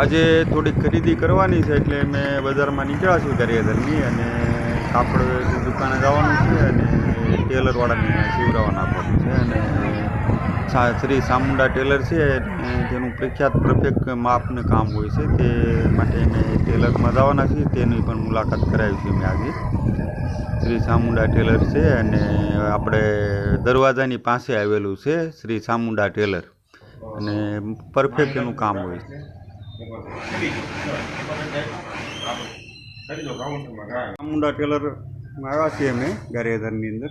આજે થોડીક ખરીદી કરવાની છે એટલે મેં બજારમાં નીકળ્યા છું દરિયાદરની અને કાપડ દુકાને જવાનું છે અને ટેલરવાળાને સીવડાવવાનું આપવાનું છે. અને શ્રી ચામુંડા ટેલર છે તેનું પ્રખ્યાત પરફેક્ટ માપને કામ હોય છે તે માટે અમે ટેલરમાં જવાના છીએ. તેની પણ મુલાકાત કરાવી છે મેં આજે. શ્રી ચામુંડા ટેલર છે અને આપણે દરવાજાની પાસે આવેલું છે શ્રી ચામુંડા ટેલર. અને પરફેક્ટ એનું કામ હોય છે. ચામુંડા ટેલર આવ્યા છીએ અમે ગારિયાધારની અંદર.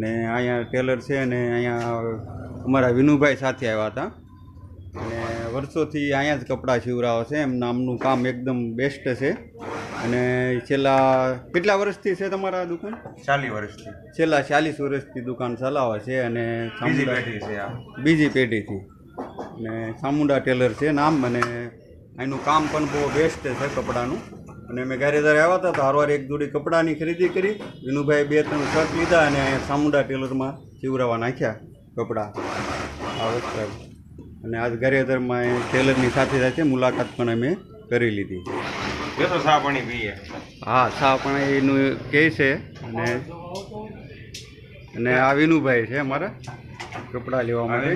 ને અહીંયા ટેલર છે અને અહીંયા અમારા વિનુભાઈ સાથે આવ્યા હતા. અને વર્ષોથી અહીંયા જ કપડાં સીવરાવે છે. એમ નામનું કામ એકદમ બેસ્ટ છે. અને છેલ્લા કેટલા વર્ષથી છે તમારા દુકાન? ચાલીસ વર્ષથી. છેલ્લા ચાલીસ વર્ષથી દુકાન ચલાવે છે અને બીજી પેઢી છે આ. બીજી પેઢીથી. અને ચામુંડા ટેલર છે નામ અને એનું કામ પણ બહુ બેસ્ટ છે કપડાનું. અને મેં ગારેદાર આવ્યા હતા તો હારવાર એક જોડી કપડાની ખરીદી કરી. વિનુભાઈ બે ત્રણ શર્ટ લીધા અને ચામુંડા ટેલરમાં ચીવરાવા નાખ્યા કપડાં. આ વસ્તુ અને આજ ગારેદારમાં એ ટેલરની સાથે સાથે મુલાકાત પણ અમે કરી લીધી. હા સા પણ એનું કહે છે અને અને આ વિનુભાઈ છે અમારા કપડાં લેવા માટે.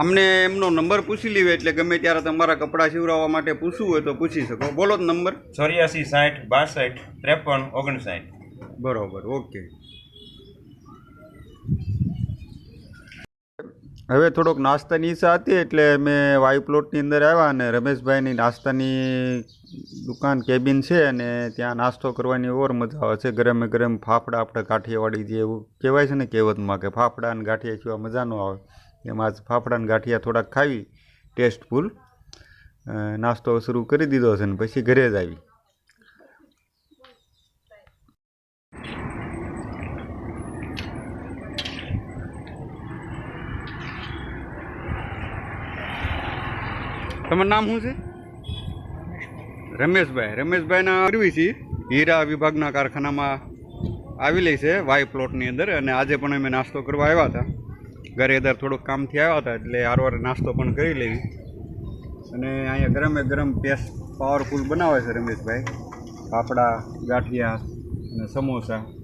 અમને એમનો નંબર પૂછી લીધો એટલે ગમે ત્યારે તમારા કપડાં સીવડાવવા માટે પૂછવું હોય તો પૂછી શકો. બોલો જ નંબર. ચોર્યાસી સાઠ બાસઠ ત્રેપન ઓગણસાઠ. બરોબર ઓકે. હવે થોડોક નાસ્તાની ઈચ્છા હતી એટલે મેં વાયુ પ્લોટની અંદર આવ્યા અને રમેશભાઈની નાસ્તાની દુકાન કેબિન છે અને ત્યાં નાસ્તો કરવાની ઓર મજા આવે છે. ગરમે ગરમ ફાફડા આપણે કાઠિયાવાડી જે એવું કહેવાય છે ને કહેવતમાં કે ફાફડા અને ગાંઠિયા સિવાય મજા ન આવે. એમાં જ ફાફડા અને ગાંઠિયા થોડાક ખાવી ટેસ્ટફુલ નાસ્તો શરૂ કરી દીધો છે ને પછી ઘરે જ આવી. તમારું નામ શું છે? રમેશભાઈ. રમેશભાઈના કરવી છે હીરા વિભાગના કારખાનામાં આવેલી છે વાય પ્લોટની અંદર અને આજે પણ અમે નાસ્તો કરવા આવ્યા હતા. ઘરે અંદર થોડુંક કામથી આવ્યા હતા એટલે આરવાર નાસ્તો પણ કરી લેવી. અને અહીંયા ગરમે ગરમ ટેસ્ટ પાવરફુલ બનાવે છે રમેશભાઈ. ફાફડા, ગાંઠિયા અને સમોસા.